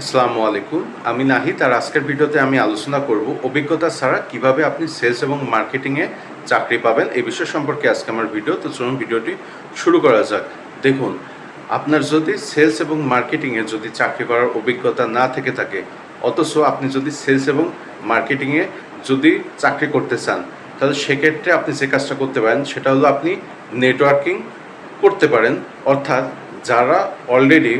আসসালামু আলাইকুম। আমি নাহিদ আর আজকের ভিডিওতে আমি আলোচনা করব অভিজ্ঞতা ছাড়া কীভাবে আপনি সেলস এবং মার্কেটিংয়ে চাকরি পাবেন এই বিষয় সম্পর্কে আজকে আমার ভিডিও। তো চলুন ভিডিওটি শুরু করা যাক। দেখুন, আপনার যদি সেলস এবং মার্কেটিংয়ে যদি চাকরি করার অভিজ্ঞতা না থেকে থাকে, অথচ আপনি যদি সেলস এবং মার্কেটিংয়ে যদি চাকরি করতে চান, তাহলে সেক্ষেত্রে আপনি যে কাজটা করতে পারেন সেটা হলো আপনি নেটওয়ার্কিং করতে পারেন। অর্থাৎ যারা অলরেডি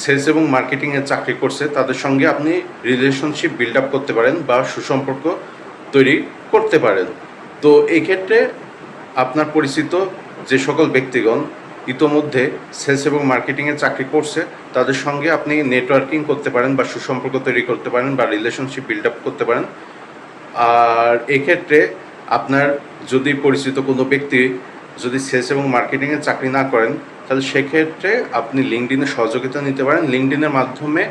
সেলস এবং মার্কেটিংয়ে চাকরি করছে, তাদের সঙ্গে আপনি রিলেশনশিপ বিল্ড আপ করতে পারেন বা সুসম্পর্ক তৈরি করতে পারেন। তো এই ক্ষেত্রে আপনার পরিচিত যে সকল ব্যক্তিগণ ইতোমধ্যে সেলস এবং মার্কেটিংয়ে চাকরি করছে, তাদের সঙ্গে আপনি নেটওয়ার্কিং করতে পারেন বা সুসম্পর্ক তৈরি করতে পারেন বা রিলেশনশিপ বিল্ড আপ করতে পারেন। আর এক্ষেত্রে আপনার যদি পরিচিত কোনো ব্যক্তি যদি সেলস এবং মার্কেটিংয়ে চাকরি না করেন তাহলে সেক্ষেত্রে আপনি লিঙ্কডিনে সহযোগিতা নিতে পারেন। লিঙ্কডিনের মাধ্যমে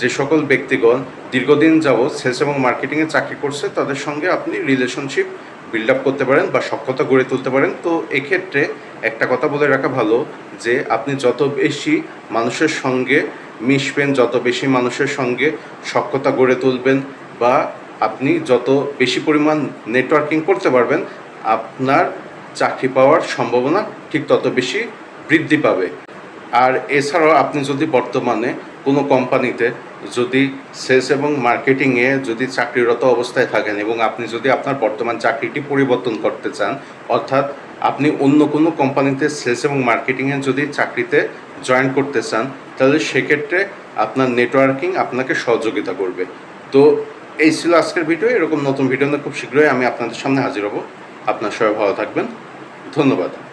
যে সকল ব্যক্তিগণ দীর্ঘদিন যাবৎ সেলস এবং মার্কেটিংয়ে চাকরি করছে, তাদের সঙ্গে আপনি রিলেশনশিপ বিল্ড আপ করতে পারেন বা সক্ষতা গড়ে তুলতে পারেন। তো এক্ষেত্রে একটা কথা বলে রাখা ভালো যে, আপনি যত বেশি মানুষের সঙ্গে মিশবেন, যত বেশি মানুষের সঙ্গে সক্ষতা গড়ে তুলবেন বা আপনি যত বেশি পরিমাণ নেটওয়ার্কিং করতে পারবেন, আপনার চাকরি পাওয়ার সম্ভাবনা ঠিক তত বেশি বৃদ্ধি পাবে। আর এছাড়াও আপনি যদি বর্তমানে কোনো কোম্পানিতে যদি সেলস এবং মার্কেটিংয়ে যদি চাকরিরত অবস্থায় থাকেন এবং আপনি যদি আপনার বর্তমান চাকরিটি পরিবর্তন করতে চান, অর্থাৎ আপনি অন্য কোনো কোম্পানিতে সেলস এবং মার্কেটিংয়ে যদি চাকরিতে জয়েন করতে চান, তাহলে সেক্ষেত্রে আপনার নেটওয়ার্কিং আপনাকে সহযোগিতা করবে। তো এই ছিল আজকের ভিডিও। এরকম নতুন ভিডিও খুব শীঘ্রই আমি আপনাদের সামনে হাজির হব। আপনার সবাই ভালো থাকবেন। ধন্যবাদ।